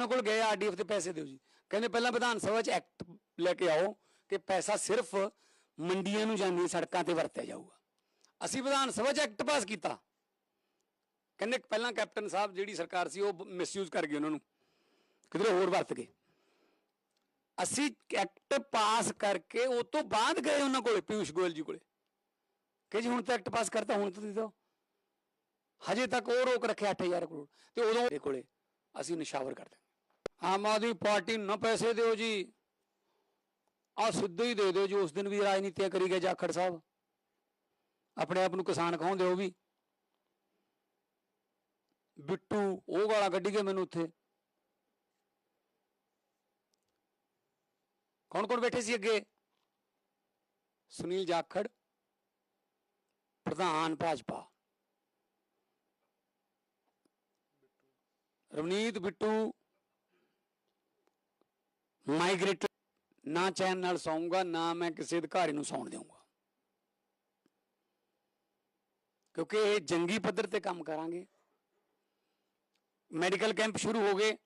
ਉਹਨਾਂ ਕੋਲ ਗਏ ਆਰਡੀਐਫ ਤੇ ਪੈਸੇ ਦਿਓ ਜੀ। ਕਹਿੰਦੇ ਪਹਿਲਾਂ ਵਿਧਾਨ ਸਭਾ 'ਚ ਐਕਟ ਲੈ ਕੇ ਆਓ ਕਿ ਪੈਸਾ ਸਿਰਫ ਮੰਡੀਆਂ ਨੂੰ ਜਾਂਦੀਆਂ ਸੜਕਾਂ ਤੇ ਵਰਤਿਆ ਜਾਊਗਾ। ਅਸੀਂ ਵਿਧਾਨ ਸਭਾ 'ਚ ਐਕਟ ਪਾਸ ਕੀਤਾ। ਕਹਿੰਦੇ ਪਹਿਲਾਂ ਕੈਪਟਨ ਸਾਹਿਬ ਜਿਹੜੀ ਸਰਕਾਰ ਸੀ ਉਹ ਮਿਸਯੂਜ਼ ਕਰ ਗਈ ਉਹਨਾਂ ਨੂੰ। ਕਿਧਰੇ ਹੋਰ ਵਰਤ ਗਏ। ਅਸੀਂ ਐਕਟ ਪਾਸ ਕਰਕੇ ਉਹ ਤੋਂ ਬਾਅਦ ਗਏ ਉਹਨਾਂ ਕੋਲੇ, ਪਿਊਸ਼ ਗੋਇਲ ਜੀ ਕੋਲੇ। ਕਿ ਜੀ ਹੁਣ ਤਾਂ ਐਕਟ ਪਾਸ ਕਰਤਾ, ਹੁਣ ਤਾਂ ਦੇ ਦਿਓ। ਹਜੇ ਤੱਕ ਉਹ ਰੋਕ ਰੱਖਿਆ 8000 ਕਰੋੜ। ਤੇ ਉਦੋਂ ਦੇ ਕੋਲੇ ਅਸੀਂ ਨਿਸ਼ਾਵਰ ਕਰ ਆਮ ਆਦਮੀ ਪਾਰਟੀ ਨੂੰ ਨਾ ਪੈਸੇ ਦਿਓ ਜੀ। ਆ ਸਿੱਧੇ ਹੀ ਦੇ ਦਿਓ ਜੀ, ਉਸ ਦਿਨ ਵੀ ਰਾਜਨੀਤੀਆਂ ਕਰੀ ਗਏ ਜਾਖੜ ਸਾਹਿਬ। ਆਪਣੇ ਆਪ ਨੂੰ ਕਿਸਾਨ ਕਹਾਉਂਦੇ ਉਹ ਵੀ। ਬਿੱਟੂ, ਉਹ ਗਾਲਾਂ ਕੱਢੀ ਗਏ ਮੈਨੂੰ ਉੱਥੇ। ਕੌਣ ਕੌਣ ਬੈਠੇ ਸੀ ਅੱਗੇ? ਸੁਨੀਲ ਜਾਖੜ, ਪ੍ਰਧਾਨ ਭਾਜਪਾ। ਰਵਨੀਤ ਬਿੱਟੂ ਮਾਈਗ੍ਰੇਟ ਨਾ ਚੈਨ ਨਾਲ ਸੌਂਗਾ, ਨਾ ਮੈਂ ਕਿਸੇ ਅਧਿਕਾਰੀ ਨੂੰ ਸੌਣ ਦੇਵਾਂਗਾ ਕਿਉਂਕਿ ਇਹ ਜੰਗੀ ਪੱਧਰ ਤੇ ਕੰਮ ਕਰਾਂਗੇ। ਮੈਡੀਕਲ ਕੈਂਪ ਸ਼ੁਰੂ ਹੋ ਗਏ,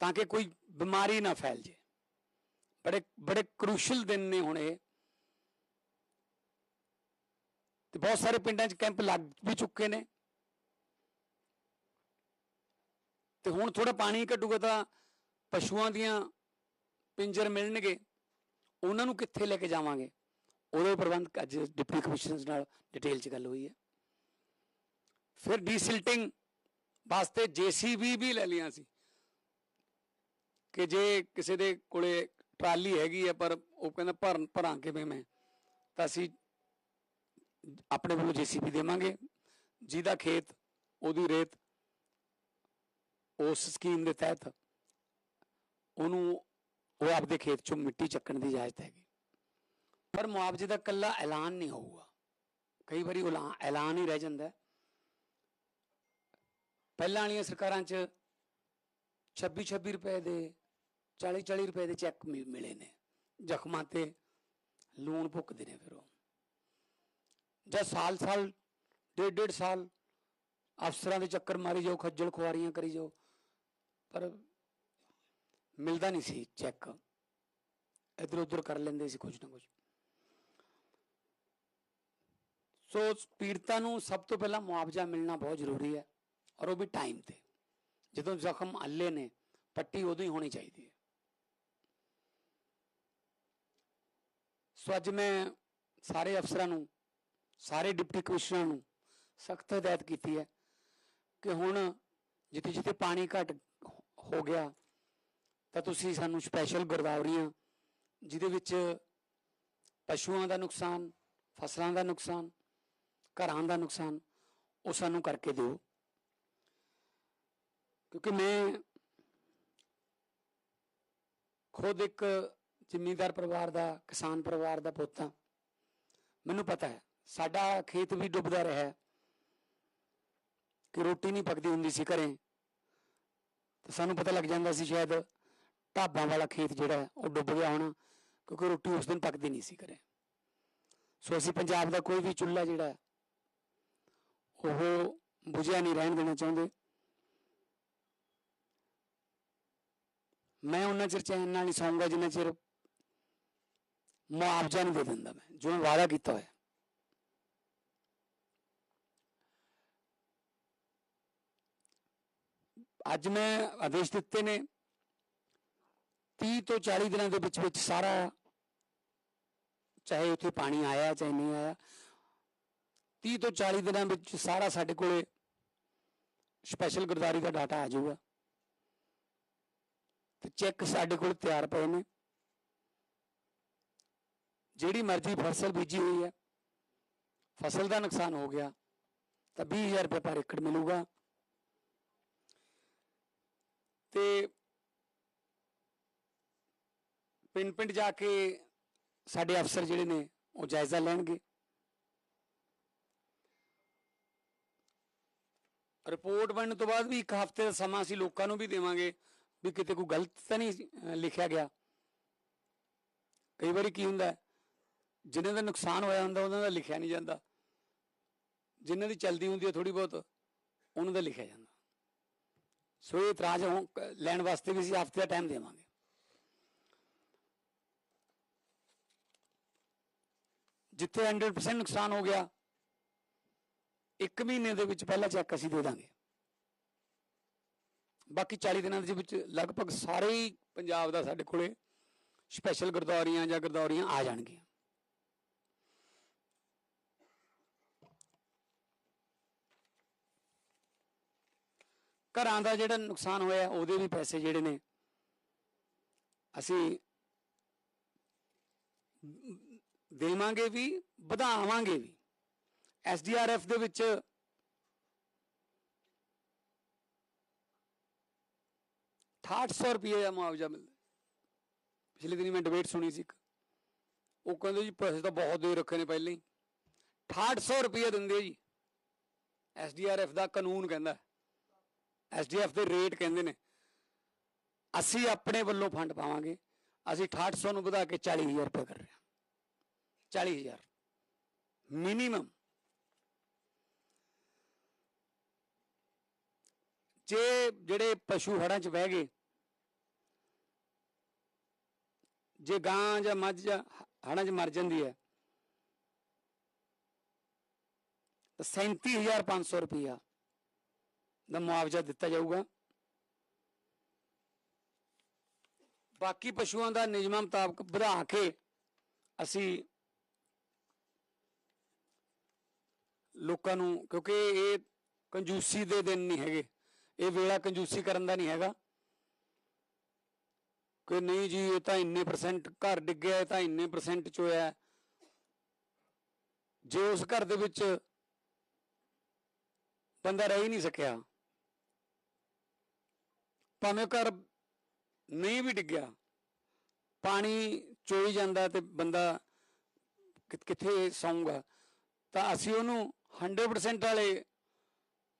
ਤਾਂ ਕਿ ਕੋਈ ਬਿਮਾਰੀ ਨਾ ਫੈਲ ਜੇ। ਬੜੇ ਬੜੇ ਕ੍ਰੂਸ਼ਲ ਦਿਨ ਨੇ ਹੁਣ ਇਹ। ਤੇ ਬਹੁਤ ਸਾਰੇ ਪਿੰਡਾਂ 'ਚ ਕੈਂਪ ਲੱਗ ਵੀ ਚੁੱਕੇ ਨੇ। ਤੇ ਹੁਣ ਥੋੜਾ ਪਾਣੀ ਘਟੂਗਾ ਤਾਂ ਪਸ਼ੂਆਂ ਦੀਆਂ ਪਿੰਜਰ ਮਿਲਣਗੇ, ਉਹਨਾਂ ਨੂੰ ਕਿੱਥੇ ਲੈ ਕੇ ਜਾਵਾਂਗੇ? ਉਹਦੇ ਪ੍ਰਬੰਧ ਅੱਜ ਡਿਪਟੀ ਕਮਿਸ਼ਨਰ ਨਾਲ ਡਿਟੇਲ 'ਚ ਗੱਲ ਹੋਈ ਹੈ। ਫਿਰ ਡੀਸਿਲਟਿੰਗ ਵਾਸਤੇ ਜੀਸੀਬੀ ਵੀ ਲੈ ਲਿਆ ਸੀ। ਕਿ ਜੇ ਕਿਸੇ ਦੇ ਕੋਲੇ ਟਰਾਲੀ ਹੈਗੀ ਹੈ, ਪਰ ਉਹ ਕਹਿੰਦਾ ਭਰਨ, ਭਰਾਂ ਕਿਵੇਂ ਮੈਂ? ਤਾਂ ਅਸੀਂ ਆਪਣੇ ਵੱਲੋਂ ਜੀਸੀਬੀ ਦੇਵਾਂਗੇ। ਜਿਹਦਾ ਖੇਤ, ਉਹਦੀ ਰੇਤ ਉਸ ਸਕੀਮ ਦੇ ਤਹਿਤ ਉਹਨੂੰ ਉਹ ਆਪਦੇ ਖੇਤ ਚੋਂ ਮਿੱਟੀ ਚੱਕਣ ਦੀ ਇਜਾਜ਼ਤ ਹੈਗੀ। ਪਰ ਮੁਆਵਜ਼ੇ ਦਾ ਕੱਲਾ ਐਲਾਨ ਨਹੀਂ ਹੋਊਗਾ। ਕਈ ਵਾਰੀ ਐਲਾਨ- ਹੀ ਰਹਿ ਜਾਂਦਾ ਪਹਿਲਾਂ ਵਾਲੀਆਂ ਸਰਕਾਰਾਂ 'ਚ 26 26 ਰੁਪਏ ਦੇ 40 40 ਰੁਪਏ ਦੇ ਚੈੱਕ ਮਿ- ਮਿਲੇ ਨੇ। ਜ਼ਖਮਾਂ ਤੇ ਲੂਣ ਭੁੱਕਦੇ ਨੇ ਫਿਰ ਉਹ। ਜਾਂ ਸਾਲ ਸਾਲ ਡੇਢ ਡੇਢ ਸਾਲ ਅਫਸਰਾਂ ਦੇ ਚੱਕਰ ਮਾਰੀ ਜਾਓ, ਖੱਜਲ ਖੁਆਰੀਆਂ ਕਰੀ ਜਾਓ। ਪਰ ਮਿਲਦਾ ਨਹੀਂ ਸੀ ਚੈੱਕ ਇਧਰ ਉਧਰ ਕਰ ਲੈਂਦੇ ਸੀ ਕੁਝ ਨਾ ਕੁਝ ਸੋ ਪੀੜਤਾਂ ਨੂੰ ਸਭ ਤੋਂ ਪਹਿਲਾਂ ਮੁਆਵਜ਼ਾ ਮਿਲਣਾ ਬਹੁਤ ਜ਼ਰੂਰੀ ਹੈ ਔਰ ਉਹ ਵੀ ਟਾਈਮ ਤੇ। ਜਦੋਂ ਜ਼ਖਮ ਅੱਲੇ ਨੇ, ਪੱਟੀ ਉਦੋਂ ਹੀ ਹੋਣੀ ਚਾਹੀਦੀ ਹੈ। ਸੋ ਅੱਜ ਮੈਂ ਸਾਰੇ ਅਫਸਰਾਂ ਨੂੰ, ਸਾਰੇ ਡਿਪਟੀ ਕਮਿਸ਼ਨਰਾਂ ਨੂੰ ਸਖਤ ਹਦਾਇਤ ਕੀਤੀ ਹੈ ਕਿ ਹੁਣ ਜਿੱਥੇ ਜਿੱਥੇ ਪਾਣੀ ਘਟ ਹੋ ਗਿਆ ਤਾਂ ਤੁਸੀਂ ਸਾਨੂੰ ਸਪੈਸ਼ਲ ਗਰਦਾਵਰੀਆਂ ਜਿਹਦੇ ਵਿੱਚ ਪਸ਼ੂਆਂ ਦਾ ਨੁਕਸਾਨ, ਫਸਲਾਂ ਦਾ ਨੁਕਸਾਨ, ਘਰਾਂ ਦਾ ਨੁਕਸਾਨ, ਉਹ ਸਾਨੂੰ ਕਰਕੇ ਦਿਓ। ਕਿਉਂਕਿ ਮੈਂ ਖੁਦ ਇੱਕ ਜ਼ਿਮੀਂਦਾਰ ਪਰਿਵਾਰ ਦਾ, ਕਿਸਾਨ ਪਰਿਵਾਰ ਦਾ ਪੁੱਤ ਹਾਂ। ਮੈਨੂੰ ਪਤਾ ਹੈ, ਸਾਡਾ ਖੇਤ ਵੀ ਡੁੱਬਦਾ ਰਿਹਾ ਕਿ ਰੋਟੀ ਨਹੀਂ ਪੱਕਦੀ ਹੁੰਦੀ ਸੀ ਘਰੇ। ਤੇ ਸਾਨੂੰ ਪਤਾ ਲੱਗ ਜਾਂਦਾ ਸੀ ਸ਼ਾਇਦ ਢਾਬਾਂ ਵਾਲਾ ਖੇਤ ਜਿਹੜਾ ਹੈ, ਉਹ ਡੁੱਬ ਗਿਆ ਹੋਣਾ ਕਿਉਂਕਿ ਰੋਟੀ ਉਸ ਦਿਨ ਪੱਕਦੀ ਨਹੀਂ ਸੀ ਘਰੇ। ਸੋ ਅਸੀਂ ਪੰਜਾਬ ਦਾ ਕੋਈ ਵੀ ਚੁੱਲ੍ਹਾ ਜਿਹੜਾ ਉਹ ਬੁਝਿਆ ਨਹੀਂ ਰਹਿਣ ਦੇਣਾ ਚਾਹੁੰਦੇ। ਮੈਂ ਉਹਨਾਂ ਚਿਰ ਚੈਨ ਨਾਲ ਨਹੀਂ ਸੌਂਗਾ ਜਿੰਨਾ ਚਿਰ ਮੁਆਵਜ਼ਾ ਨਹੀਂ ਦੇ ਦਿੰਦਾ ਮੈਂ ਜੋ ਮੈਂ ਵਾਅਦਾ ਕੀਤਾ ਹੋਇਆ। ਅੱਜ ਮੈਂ ਆਦੇਸ਼ ਦਿੱਤੇ ਨੇ। 30 ਤੋਂ 40 ਦਿਨਾਂ ਦੇ ਵਿੱਚ ਵਿੱਚ ਸਾਰਾ, ਚਾਹੇ ਉੱਥੇ ਪਾਣੀ ਆਇਆ ਚਾਹੇ ਨਹੀਂ ਆਇਆ 30 ਤੋਂ 40 ਦਿਨਾਂ ਵਿੱਚ ਸਾਰਾ ਸਾਡੇ ਕੋਲੇ ਸਪੈਸ਼ਲ ਗੁਰਦਾਰੀ ਦਾ ਡਾਟਾ ਆ ਜਾਊਗਾ। ਤੇ ਚੈੱਕ ਸਾਡੇ ਕੋਲ ਤਿਆਰ ਪਏ ਨੇ। ਜਿਹੜੀ ਮਰਜ਼ੀ ਫਸਲ ਬੀਜੀ ਹੋਈ ਹੈ, ਫਸਲ ਦਾ ਨੁਕਸਾਨ ਹੋ ਗਿਆ, ਤਾਂ 20000 ਰੁਪਏ ਪਰ ਏਕੜ ਮਿਲੂਗਾ। ਤੇ ਪਿੰਡ ਪਿੰਡ ਜਾ ਕੇ ਸਾਡੇ ਅਫਸਰ ਜਿਹੜੇ ਨੇ ਉਹ ਜਾਇਜ਼ਾ ਲੈਣਗੇ। ਰਿਪੋਰਟ ਬਣਨ ਤੋਂ ਬਾਅਦ ਵੀ ਇੱਕ ਹਫ਼ਤੇ ਦਾ ਸਮਾਂ ਅਸੀਂ ਲੋਕਾਂ ਨੂੰ ਵੀ ਦੇਵਾਂਗੇ ਵੀ ਕਿਤੇ ਕੋਈ ਗਲਤ ਤਾਂ ਨਹੀਂ ਲਿਖਿਆ ਗਿਆ। ਕਈ ਵਾਰੀ ਕੀ ਹੁੰਦਾ ਹੈ, ਜਿਨ੍ਹਾਂ ਦਾ ਨੁਕਸਾਨ ਹੋਇਆ ਹੁੰਦਾ ਉਹਨਾਂ ਦਾ ਲਿਖਿਆ ਨਹੀਂ ਜਾਂਦਾ। ਜਿਨ੍ਹਾਂ ਦੀ ਚਲਦੀ ਹੁੰਦੀ ਹੈ ਥੋੜੀ ਬਹੁਤ ਉਹਨਾਂ ਦਾ ਲਿਖਿਆ ਜਾਂਦਾ। ਸੋ ਇਹ ਇਤਰਾਜ਼ ਹੋ- ਕ- ਲੈਣ ਵਾਸਤੇ ਵੀ ਅਸੀਂ ਹਫ਼ਤੇ ਦਾ ਟਾਈਮ ਦੇਵਾਂਗੇ। ਜਿੱਥੇ 100% ਨੁਕਸਾਨ ਹੋ ਗਿਆ, ਇੱਕ ਮਹੀਨੇ ਦੇ ਵਿੱਚ ਪਹਿਲਾ ਚੈੱਕ ਅਸੀਂ ਦੇ ਦਾਂਗੇ। ਬਾਕੀ 40 ਦਿਨਾਂ ਦੇ ਵਿੱਚ ਲਗਭਗ ਸਾਰੇ ਹੀ ਪੰਜਾਬ ਦਾ ਸਾਡੇ ਕੋਲੇ ਸਪੈਸ਼ਲ ਗਰਦੌਰੀਆਂ ਜਾਂ ਗਰਦੌਰੀਆਂ ਆ ਜਾਣਗੀਆਂ। ਘਰਾਂ ਦਾ ਜਿਹੜਾ ਨੁਕਸਾਨ ਹੋਇਆ, ਉਹਦੇ ਵੀ ਪੈਸੇ ਜਿਹੜੇ ਨੇ, ਅਸੀਂ ਦੇਵਾਂਗੇ ਵੀ, ਵਧਾਵਾਂਗੇ ਵੀ। ਐਸਡੀਆਰਐਫ ਦੇ ਵਿੱਚ ਸੌ ਰੁਪਏ ਦਾ ਮੁਆਵਜ਼ਾ ਮਿਲਦਾ ਪਿਛਲੇ ਦਿਨੀ ਮੈਂ ਡਿਬੇਟ ਸੁਣੀ ਸੀ ਇੱਕ। ਉਹ ਕਹਿੰਦੇ ਜੀ ਪੈਸੇ ਤਾਂ ਬਹੁਤ ਦੇ ਰੱਖੇ ਨੇ ਪਹਿਲਾਂ ਹੀ। 6800 ਰੁਪਏ ਦਿੰਦੇ ਆ ਜੀ। ਐਸਡੀਆਰਐਫ ਦਾ ਕਾਨੂੰਨ ਕਹਿੰਦਾ ਐਸਡੀਐਫ ਦੇ ਰੇਟ ਕਹਿੰਦੇ ਨੇ, ਅਸੀਂ ਆਪਣੇ ਵੱਲੋਂ ਫੰਡ ਪਾਵਾਂਗੇ। ਅਸੀਂ 6800 ਨੂੰ ਵਧਾ ਕੇ 40000 ਰੁਪਏ ਕਰ ਰਹੇ ਹਾਂ। 40000 ਮਿਨੀਮਮ ਜੇ ਜਿਹੜੇ ਪਸ਼ੂ ਹੜਾਂ 'ਚ ਬਹਿ ਗਏ ਜੇ ਗਾਂ ਜਾਂ ਮੱਝ ਜਾਂ ਹੜਾਂ 'ਚ ਮਰ ਜਾਂਦੀ ਹੈ ਤਾਂ 37500 ਰੁਪਇਆ ਦਾ ਮੁਆਵਜ਼ਾ ਦਿੱਤਾ ਜਾਊਗਾ ਬਾਕੀ ਪਸ਼ੂਆਂ ਦਾ ਨਿਯਮਾਂ ਮੁਤਾਬਕ ਵਧਾ ਕੇ ਅਸੀਂ ਲੋਕਾਂ ਨੂੰ, ਕਿਉਂਕਿ ਇਹ ਕੰਜੂਸੀ ਦੇ ਦਿਨ ਨਹੀਂ ਹੈਗੇ। ਇਹ ਵੇਲਾ ਕੰਜੂਸੀ ਕਰਨ ਦਾ ਨਹੀਂ ਹੈਗਾ। ਕਿ ਨਹੀਂ ਜੀ, ਇਹ ਤਾਂ ਇੰਨੇ ਪਰਸੈਂਟ ਘਰ ਡਿੱਗਿਆ ਇਹ ਤਾਂ ਇੰਨੇ ਪਰਸੈਂਟ ਚ ਹੋਇਆ ਜੇ ਉਸ ਘਰ ਦੇ ਵਿੱਚ ਬੰਦਾ ਰਹਿ ਹੀ ਨਹੀਂ ਸਕਿਆ, ਭਾਵੇਂ ਘਰ ਨਹੀਂ ਵੀ ਡਿੱਗਿਆ, ਪਾਣੀ ਚੋਈ ਜਾਂਦਾ ਤੇ ਬੰਦਾ ਕਿੱਥੇ ਸੌਂਗਾ ਤਾਂ ਅਸੀਂ ਉਹਨੂੰ 100% ਵਾਲੇ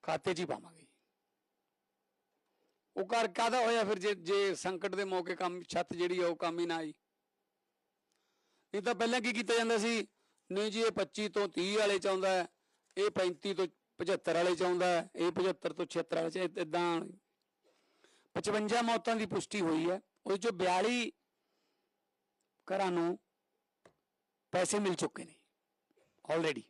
ਖਾਤੇ 'ਚ ਹੀ ਪਾਵਾਂਗੇ। ਉਹ ਘਰ ਕਾਦਾ ਹੋਇਆ ਫਿਰ ਜੇ ਜੇ ਸੰਕਟ ਦੇ ਮੌਕੇ ਕੰਮ ਛੱਤ ਜਿਹੜੀ ਆ ਉਹ ਕੰਮ ਹੀ ਨਾ ਆਈ? ਇਹ ਤਾਂ ਪਹਿਲਾਂ ਕੀ ਕੀਤਾ ਜਾਂਦਾ ਸੀ? ਨਹੀਂ ਜੀ ਇਹ 25 ਤੋਂ 30 ਵਾਲੇ ਚ ਆਉਂਦਾ ਹੈ, ਇਹ 35 ਤੋਂ 75 ਵਾਲੇ ਚ ਆਉਂਦਾ ਹੈ, ਇਹ 75 ਤੋਂ 76 ਵਾਲੇ ਚ ਇਦਾਂ 55 ਮੌਤਾਂ ਦੀ ਪੁਸ਼ਟੀ ਹੋਈ ਹੈ ਉਹ ਚੋਂ 42 ਘਰਾਂ ਨੂੰ ਪੈਸੇ ਮਿਲ ਚੁੱਕੇ ਨੇ ਆਲਰੇਡੀ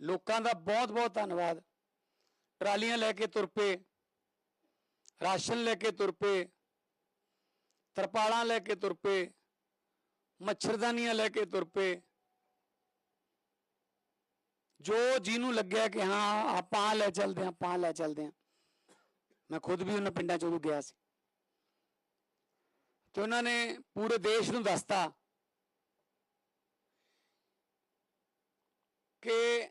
ਲੋਕਾਂ ਦਾ ਬਹੁਤ ਬਹੁਤ ਧੰਨਵਾਦ। ਟਰਾਲੀਆਂ ਲੈ ਕੇ ਤੁਰ ਪਏ, ਰਾਸ਼ਨ ਲੈ ਕੇ ਤੁਰ ਪਏ, ਤਰਪਾਲਾਂ ਲੈ ਕੇ ਤੁਰ ਪਏ, ਮੱਛਰਦਾਨੀਆਂ ਲੈ ਕੇ ਤੁਰ ਪਏ। ਜੋ ਜਿਹਨੂੰ ਲੱਗਿਆ ਕਿ ਹਾਂ, ਆਪਾਂ ਲੈ ਚੱਲਦੇ ਹਾਂ, ਆਪਾਂ ਲੈ ਚੱਲਦੇ ਹਾਂ। ਮੈਂ ਖੁਦ ਵੀ ਉਹਨਾਂ ਪਿੰਡਾਂ ਚੋਂ ਗਿਆ ਸੀ। ਤੇ ਉਹਨਾਂ ਨੇ ਪੂਰੇ ਦੇਸ਼ ਨੂੰ ਦੱਸਤਾ ਕਿ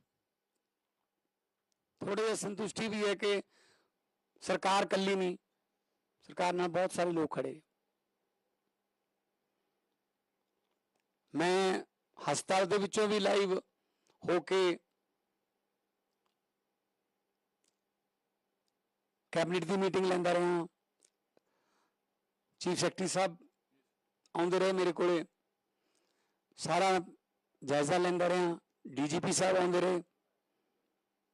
ਥੋੜੀ ਜਿਹੀ ਸੰਤੁਸ਼ਟੀ ਵੀ ਹੈ ਕਿ ਸਰਕਾਰ ਕੱਲੀ ਨਹੀਂ, ਸਰਕਾਰ ਨਾਲ ਬਹੁਤ ਸਾਰੇ ਲੋਕ ਖੜੇ ਮੈਂ ਹਸਪਤਾਲ ਦੇ ਵਿੱਚੋਂ ਵੀ ਲਾਈਵ ਹੋ ਕੇ ਕੈਬਨਿਟ ਦੀ ਮੀਟਿੰਗ ਲੈਂਦਾ ਰਿਹਾ। ਚੀਫ ਸੈਕਟਰੀ ਸਾਹਿਬ ਆਉਂਦੇ ਰਹੇ ਮੇਰੇ ਕੋਲੇ। ਸਾਰਾ ਜਾਇਜ਼ਾ ਲੈਂਦਾ ਰਿਹਾ। ਡੀਜੀਪੀ ਸਾਹਿਬ ਆਉਂਦੇ ਰਹੇ।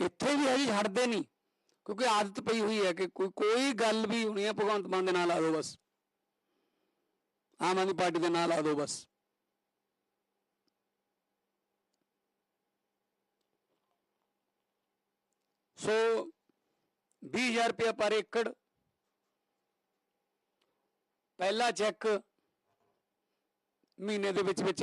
ਇੱਥੇ ਵੀ ਅਜੀ ਹਟਦੇ ਨਹੀਂ, ਕਿਉਂਕਿ ਆਦਤ ਪਈ ਹੋਈ ਹੈ ਕਿ ਕੋਈ ਕੋਈ ਗੱਲ ਵੀ ਹੋਣੀ ਹੈ, ਭਗਵੰਤ ਮਾਨ ਦੇ ਨਾਲ ਲਾ ਦਿਓ ਬਸ। ਆਮ ਆਦਮੀ ਪਾਰਟੀ ਦੇ ਨਾਲ ਲਾ ਦਿਓ ਬਸ। ਸੋ 20000 ਰੁਪਏ ਪਰ ਏਕੜ। ਪਹਿਲਾ ਚੈੱਕ ਮਹੀਨੇ ਦੇ ਵਿੱਚ ਵਿੱਚ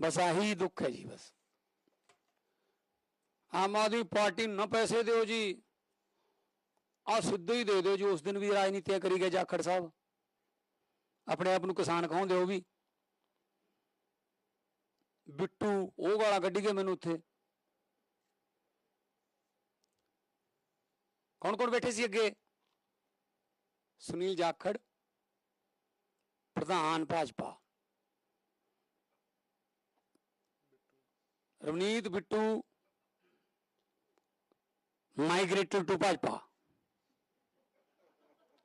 ਬਸ ਆਹੀ ਦੁੱਖ ਹੈ ਜੀ ਬਸ। ਆਮ ਆਦਮੀ ਪਾਰਟੀ ਨੂੰ ਨਾ ਪੈਸੇ ਦਿਓ ਜੀ। ਆ ਸਿੱਧੇ ਹੀ ਦੇ ਦਿਓ ਜੀ, ਉਸ ਦਿਨ ਵੀ ਰਾਜਨੀਤੀਆਂ ਕਰੀ ਗਏ ਜਾਖੜ ਸਾਹਿਬ। ਆਪਣੇ ਆਪ ਨੂੰ ਕਿਸਾਨ ਕਹਾਉਂਦੇ ਉਹ ਵੀ, ਬਿੱਟੂ, ਉਹ ਗਾਲਾਂ ਕੱਢੀ ਗਏ ਮੈਨੂੰ ਉੱਥੇ। ਕੌਣ ਕੌਣ ਬੈਠੇ ਸੀ ਅੱਗੇ? ਸੁਨੀਲ ਜਾਖੜ, ਪ੍ਰਧਾਨ Bhajpa. Ravneet Bittu migrated to Bhajpa.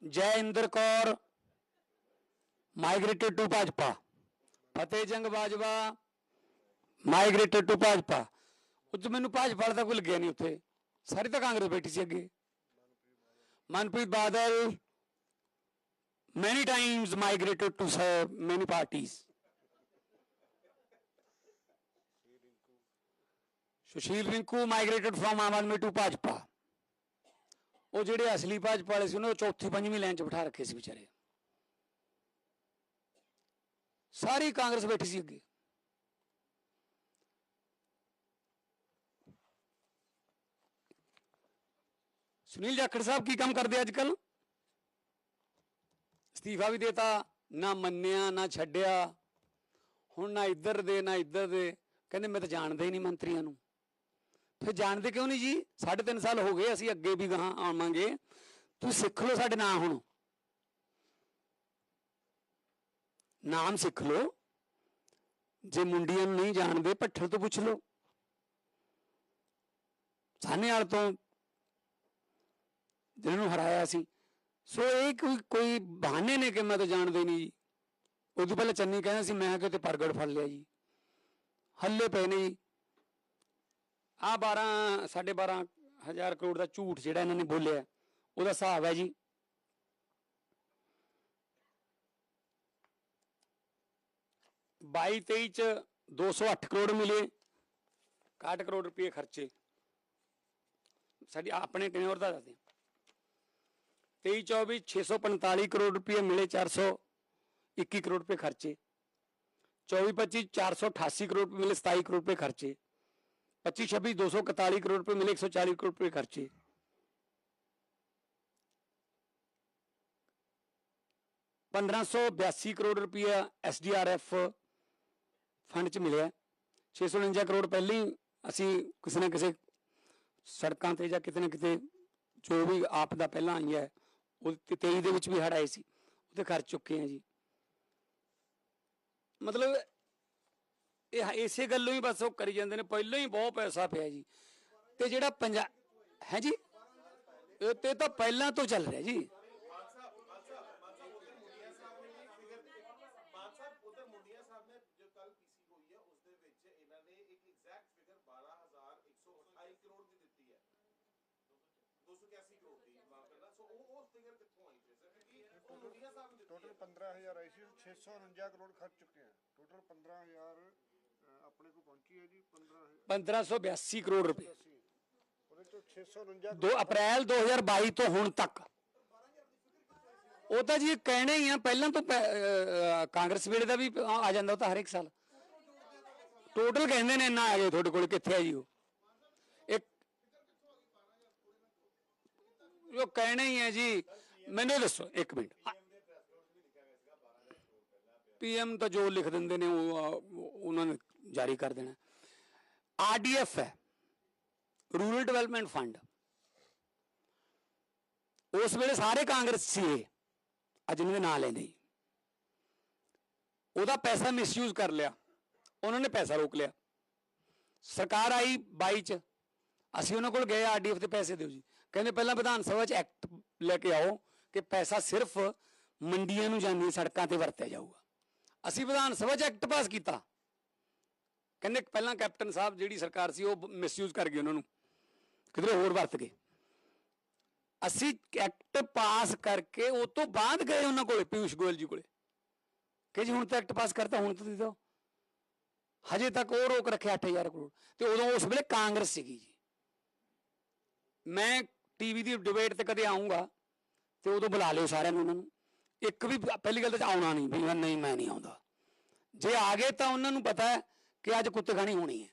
Jai Inder Kaur migrated to Bhajpa. Fateh Jang Bajwa migrated to Bhajpa. ਉੱਥੇ ਮੈਨੂੰ ਭਾਜਪਾ ਵਾਲਾ ਕੋਈ ਲੱਗਿਆ ਨਹੀਂ ਉੱਥੇ। ਸਾਰੀ ਤਾਂ ਕਾਂਗਰਸ ਬੈਠੀ ਸੀ ਅੱਗੇ। Manpreet Badal, many times migrated to serve many parties Sushil Rinku migrated from Aam Aadmi to Bhajpa ਉਹ ਜਿਹੜੇ ਅਸਲੀ ਭਾਜਪਾ ਵਾਲੇ ਸੀ ਉਹਨਾਂ ਨੂੰ ਚੌਥੀ ਪੰਜਵੀਂ ਲਾਈਨ 'ਚ ਬਿਠਾ ਰੱਖੇ ਸੀ ਵਿਚਾਰੇ। ਸਾਰੀ ਕਾਂਗਰਸ ਬੈਠੀ ਸੀ ਅੱਗੇ। ਸੁਨੀਲ ਜਾਖੜ ਸਾਹਿਬ ਕੀ ਕੰਮ ਕਰਦੇ ਅੱਜ ਕੱਲ ਅਸਤੀਫਾ ਵੀ ਦੇਤਾ, ਨਾ ਮੰਨਿਆ, ਨਾ ਛੱਡਿਆ। ਹੁਣ ਨਾ ਇੱਧਰ ਦੇ, ਨਾ ਇੱਧਰ ਦੇ। ਕਹਿੰਦੇ ਮੈਂ ਤਾਂ ਜਾਣਦਾ ਹੀ ਨਹੀਂ ਮੰਤਰੀਆਂ ਨੂੰ। ਫਿਰ ਜਾਣਦੇ ਕਿਉਂ ਨਹੀਂ ਜੀ? ਸਾਢੇ ਤਿੰਨ ਸਾਲ ਹੋ ਗਏ, ਅਸੀਂ ਅੱਗੇ ਵੀ ਗਾਹਾਂ ਆਵਾਂਗੇ। ਤੁਸੀਂ ਸਿੱਖ ਲਓ ਸਾਡੇ ਨਾਂ ਹੁਣ। ਨਾਮ ਸਿੱਖ ਲਓ। ਜੇ ਮੁੰਡੀਆਂ ਨੂੰ ਨਹੀਂ ਜਾਣਦੇ, ਭੱਠਲ ਤੋਂ ਪੁੱਛ ਲਓ। ਸਾਹਨੇਵਾਲ ਤੋਂ ਜਿਹਨਾਂ ਨੂੰ ਹਰਾਇਆ ਸੀ। ਸੋ ਇਹ ਕੋਈ ਕੋਈ ਬਹਾਨੇ ਨੇ ਕਿ ਮੈਂ ਤਾਂ ਜਾਣਦੇ ਨਹੀਂ ਜੀ। ਉਦੋਂ ਪਹਿਲਾਂ ਚੰਨੀ ਕਹਿੰਦਾ ਸੀ, ਮੈਂ ਕਿਤੇ ਪ੍ਰਗਟ ਫੜ ਲਿਆ ਜੀ। ਹੱਲੇ ਪਏ ਨੇ ਜੀ। ਆ 12 12.5 ਹਜ਼ਾਰ ਕਰੋੜ ਦਾ ਝੂਠ ਜਿਹੜਾ ਇਹਨਾਂ ਨੇ ਬੋਲਿਆ, ਉਹਦਾ ਹਿਸਾਬ ਹੈ ਜੀ। ਬਾਈ 23 ਚ 208 ਕਰੋੜ ਮਿਲੇ 61 ਕਰੋੜ ਰੁਪਏ ਖਰਚੇ। ਸਾਡੀ ਆਪਣੇ ਟੈਨੋਰ ਦਾ ਦੱਸਦੇ 23 24 645 ਕਰੋੜ ਰੁਪਏ ਮਿਲੇ 421 ਕਰੋੜ ਰੁਪਏ ਖਰਚੇ। 24 25 488 ਕਰੋੜ ਰੁਪਏ ਮਿਲੇ 27 ਕਰੋੜ ਰੁਪਏ ਖਰਚੇ। 25 26 241 ਕਰੋੜ ਰੁਪਏ ਮਿਲੇ 140 ਕਰੋੜ ਰੁਪਏ ਖਰਚੇ ਪੰਦਰਾਂ ਸੌ ਬਿਆਸੀ ਕਰੋੜ ਰੁਪਇਆ ਐਸਡੀਆਰਐਫ ਫੰਡ ਚ ਮਿਲਿਆ 649 ਕਰੋੜ ਪਹਿਲਾਂ ਹੀ ਅਸੀਂ ਕਿਸੇ ਨਾ ਕਿਸੇ ਸੜਕਾਂ ਤੇ ਜਾਂ ਕਿਤੇ ਨਾ ਕਿਤੇ ਜੋ ਵੀ ਆਪ ਦਾ ਪਹਿਲਾਂ ਆਈ ਹੈ ਉਹ ਤੇ 23 ਦੇ ਵਿੱਚ ਵੀ ਹੜ ਆਏ ਸੀ ਉਹਦੇ ਖਰਚ ਚੁੱਕੇ ਆ ਜੀ ਮਤਲਬ ਇਹ ਇਸੇ ਗੱਲੋਂ ਹੀ ਬਸ ਉਹ ਕਰੀ ਜਾਂਦੇ ਨੇ, ਪਹਿਲਾਂ ਹੀ ਬਹੁਤ ਪੈਸਾ ਪਿਆ ਜੀ। ਤੇ ਜਿਹੜਾ ਪੰਜਾ ਹੈ ਜੀ? ਇਹ ਤੇ ਤਾਂ ਪਹਿਲਾਂ ਤੋਂ ਚੱਲ ਰਿਹਾ ਜੀ। ਮਾਨ ਸਾਹਿਬ ਉਧਰ ਮੁੰਡੀਆਂ ਸਾਹਿਬ ਨੇ ਜੋ ਕੱਲ ਪੀਸੀ ਹੋਈ ਹੈ ਉਸ ਦੇ ਵਿੱਚ ਆਪਣੇ ਕੋਲ ਪਹੁੰਚੀ ਹੈ ਜੀ 15 1582 ਕਰੋੜ ਰੁਪਏ। ਉਹਦੇ ਚੋਂ 649 2 ਅਪ੍ਰੈਲ 2022 ਤੋਂ ਹੁਣ ਤੱਕ। ਉਹ ਤਾਂ ਜੀ ਕਹਿਣੇ ਹੀ ਆ ਪਹਿਲਾਂ ਤੋਂ ਕਾਂਗਰਸ ਵੇਲੇ ਦਾ ਵੀ ਆ ਜਾਂਦਾ ਉਹ ਤਾਂ ਹਰ ਇੱਕ ਸਾਲ। ਟੋਟਲ ਕਹਿੰਦੇ ਨੇ ਇੰਨਾ ਆ ਗਿਆ ਤੁਹਾਡੇ ਕੋਲ ਕਿੱਥੇ ਆ ਜੀ ਉਹ? ਇੱਕ ਉਹ ਕਹਿਣੇ ਹੀ ਆ ਜੀ ਮੈਨੂੰ ਦੱਸੋ ਇੱਕ ਮਿੰਟ। ਪੀਐਮ ਤਾਂ ਜੋ ਲਿਖ ਦਿੰਦੇ ਨੇ ਉਹ- ਉਹਨਾਂ ਨੇ ਜਾਰੀ ਕਰ ਦੇਣਾ। ਆਰਡੀਐਫ ਹੈ, ਰੂਰਲ ਡਿਵੈਲਪਮੈਂਟ ਫੰਡ। ਉਸ ਵੇਲੇ ਸਾਰੇ ਕਾਂਗਰਸ ਸੀ ਇਹ, ਅੱਜ ਇਹਨਾਂ ਦੇ ਨਾਂ ਲੈਂਦੇ ਉਹਦਾ ਪੈਸਾ ਮਿਸਯੂਜ਼ ਕਰ ਲਿਆ, ਉਹਨਾਂ ਨੇ ਪੈਸਾ ਰੋਕ ਲਿਆ। ਸਰਕਾਰ ਆਈ 22 ਚ, ਅਸੀਂ ਉਹਨਾਂ ਕੋਲ ਗਏ, ਆਰਡੀਐਫ ਦੇ ਪੈਸੇ ਦਿਓ ਜੀ। ਕਹਿੰਦੇ ਪਹਿਲਾਂ ਵਿਧਾਨ ਸਭਾ ਚ ਐਕਟ ਲੈ ਕੇ ਆਓ ਕਿ ਪੈਸਾ ਸਿਰਫ ਮੰਡੀਆਂ ਨੂੰ ਜਾਂਦੀਆਂ ਸੜਕਾਂ ਤੇ ਵਰਤਿਆ ਜਾਊਗਾ। ਅਸੀਂ ਵਿਧਾਨ ਸਭਾ ਚ ਐਕਟ ਪਾਸ ਕੀਤਾ। ਕਹਿੰਦੇ ਪਹਿਲਾਂ ਕੈਪਟਨ ਸਾਹਿਬ ਜਿਹੜੀ ਸਰਕਾਰ ਸੀ ਉਹ ਮਿਸਯੂਜ਼ ਕਰ ਗਈ ਉਹਨਾਂ ਨੂੰ, ਕਿਧਰੇ ਹੋਰ ਵਰਤ ਗਏ। ਅਸੀਂ ਐਕਟ ਪਾਸ ਕਰਕੇ ਉਹ ਤੋਂ ਬਾਅਦ ਗਏ ਉਹਨਾਂ ਕੋਲੇ, ਪਿਊਸ਼ ਗੋਇਲ ਜੀ ਕੋਲੇ। ਕਿ ਜੀ ਹੁਣ ਤਾਂ ਐਕਟ ਪਾਸ ਕਰਤਾ, ਹੁਣ ਤਾਂ ਦੇ ਦਿਓ ਹਜੇ ਤੱਕ ਉਹ ਰੋਕ ਰੱਖਿਆ 8000 ਕਰੋੜ। ਤੇ ਉਦੋਂ ਉਸ ਵੇਲੇ ਕਾਂਗਰਸ ਸੀਗੀ ਜੀ। ਮੈਂ ਟੀਵੀ ਦੀ ਡਿਬੇਟ ਤੇ ਕਦੇ ਆਉਂਗਾ ਤੇ ਉਦੋਂ ਬੁਲਾ ਲਿਓ ਸਾਰਿਆਂ ਨੂੰ ਉਹਨਾਂ ਨੂੰ। ਇੱਕ ਵੀ, ਪਹਿਲੀ ਗੱਲ ਤਾਂ ਆਉਣਾ ਨਹੀਂ, ਵੀ ਨਹੀਂ, ਮੈਂ ਨਹੀਂ ਆਉਂਦਾ। ਜੇ ਆ ਗਏ ਤਾਂ ਉਹਨਾਂ ਨੂੰ ਪਤਾ ਹੈ ਕਿ ਅੱਜ ਕੁੱਤੇ ਖਾਣੀ ਹੋਣੀ ਹੈ।